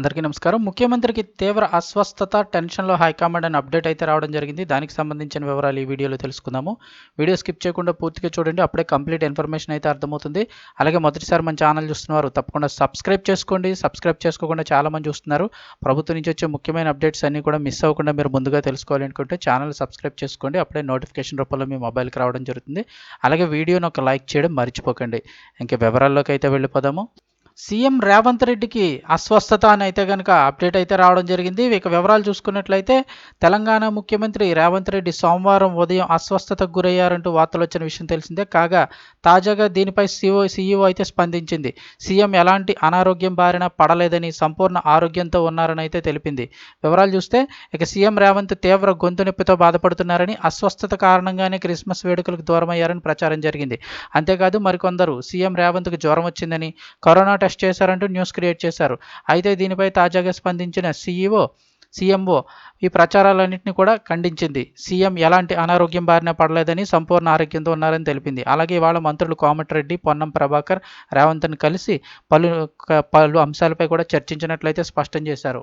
అందరికీ నమస్కారం. ముఖ్యమంత్రికి తీవ్ర అస్వస్థత టెన్షన్లో హైకమాండ్ అని అప్డేట్ అయితే రావడం జరిగింది. దానికి సంబంధించిన వివరాలు ఈ వీడియోలో తెలుసుకుందాము. వీడియో స్కిప్ చేయకుండా పూర్తిగా చూడండి. అప్పుడే కంప్లీట్ ఇన్ఫర్మేషన్ అయితే అర్థమవుతుంది. అలాగే మొదటిసారి మన ఛానల్ చూస్తున్నారు తప్పకుండా సబ్స్క్రైబ్ చేసుకోండి. సబ్స్క్రైబ్ చేసుకోకుండా చాలా మంది చూస్తున్నారు. ప్రభుత్వం నుంచి వచ్చే ముఖ్యమైన అప్డేట్స్ అన్నీ కూడా మిస్ అవ్వకుండా మీరు ముందుగా తెలుసుకోవాలి అనుకుంటే ఛానల్ సబ్స్క్రైబ్ చేసుకోండి. అప్పుడే నోటిఫికేషన్ రూపంలో మీ మొబైల్కి రావడం జరుగుతుంది. అలాగే వీడియోని ఒక లైక్ చేయడం మర్చిపోకండి. ఇంకా వివరాల్లోకి అయితే వెళ్ళిపోదాము. సీఎం రేవంత్ రెడ్డికి అస్వస్థత అని అయితే కనుక అప్డేట్ అయితే రావడం జరిగింది. ఇక వివరాలు చూసుకున్నట్లయితే తెలంగాణ ముఖ్యమంత్రి రేవంత్ రెడ్డి సోమవారం ఉదయం అస్వస్థతకు గురయ్యారంటూ వార్తలు వచ్చిన విషయం తెలిసిందే. కాగా తాజాగా దీనిపై సీఓ సీఈఓ అయితే స్పందించింది. సీఎం ఎలాంటి అనారోగ్యం బారిన పడలేదని సంపూర్ణ ఆరోగ్యంతో ఉన్నారని అయితే తెలిపింది. వివరాలు చూస్తే ఇక సీఎం రేవంత్ తీవ్ర గొంతు నొప్పితో బాధపడుతున్నారని అస్వస్థత కారణంగానే క్రిస్మస్ వేడుకలకు దూరమయ్యారని ప్రచారం జరిగింది. అంతేకాదు మరికొందరు సీఎం రేవంత్కు జ్వరం వచ్చిందని కరోనా అరెస్ట్ చేశారంటూ న్యూస్ క్రియేట్ చేశారు. అయితే దీనిపై తాజాగా స్పందించిన సీఈఓ సీఎంఓ ఈ ప్రచారాలన్నింటినీ కూడా ఖండించింది. సీఎం ఎలాంటి అనారోగ్యం బారిన పడలేదని సంపూర్ణ ఆరోగ్యంతో ఉన్నారని తెలిపింది. అలాగే ఇవాళ మంత్రులు కోమటిరెడ్డి పొన్నం ప్రభాకర్ రేవంత్ని కలిసి పలు పలు అంశాలపై కూడా చర్చించినట్లయితే స్పష్టం చేశారు.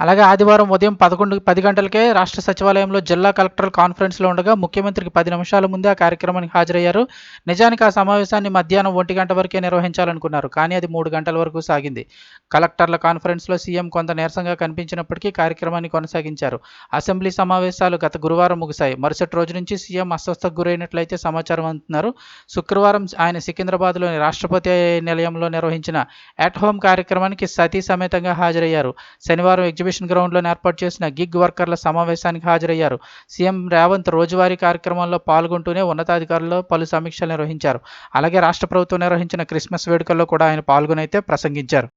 అలాగే ఆదివారం ఉదయం పదకొండు పది గంటలకే రాష్ట్ర సచివాలయంలో జిల్లా కలెక్టర్ కాన్ఫరెన్స్లో ఉండగా ముఖ్యమంత్రికి పది నిమిషాల ముందే ఆ కార్యక్రమానికి హాజరయ్యారు. నిజానికి ఆ సమావేశాన్ని మధ్యాహ్నం ఒంటి గంట వరకే నిర్వహించాలనుకున్నారు కానీ అది మూడు గంటల వరకు సాగింది. కలెక్టర్ల కాన్ఫరెన్స్లో సీఎం కొంత నీరసంగా కనిపించినప్పటికీ కార్యక్రమాన్ని కొనసాగించారు. అసెంబ్లీ సమావేశాలు గత గురువారం ముగిశాయి. మరుసటి రోజు నుంచి సీఎం అస్వస్థకు గురైనట్లయితే సమాచారం అందుతున్నారు శుక్రవారం ఆయన సికింద్రాబాద్లోని రాష్ట్రపతి నిలయంలో నిర్వహించిన అట్ హోమ్ కార్యక్రమానికి సతీ సమేతంగా హాజరయ్యారు. శనివారం ఎగ్జిబిషన్ గ్రౌండ్లో ఏర్పాటు చేసిన గిగ్ వర్కర్ల సమావేశానికి హాజరయ్యారు. సీఎం రేవంత్ రోజువారీ కార్యక్రమంలో పాల్గొంటూనే ఉన్నతాధికారులు పలు సమీక్షలు నిర్వహించారు. అలాగే రాష్ట్ర ప్రభుత్వం నిర్వహించిన క్రిస్మస్ వేడుకల్లో కూడా ఆయన పాల్గొనైతే ప్రసంగించారు.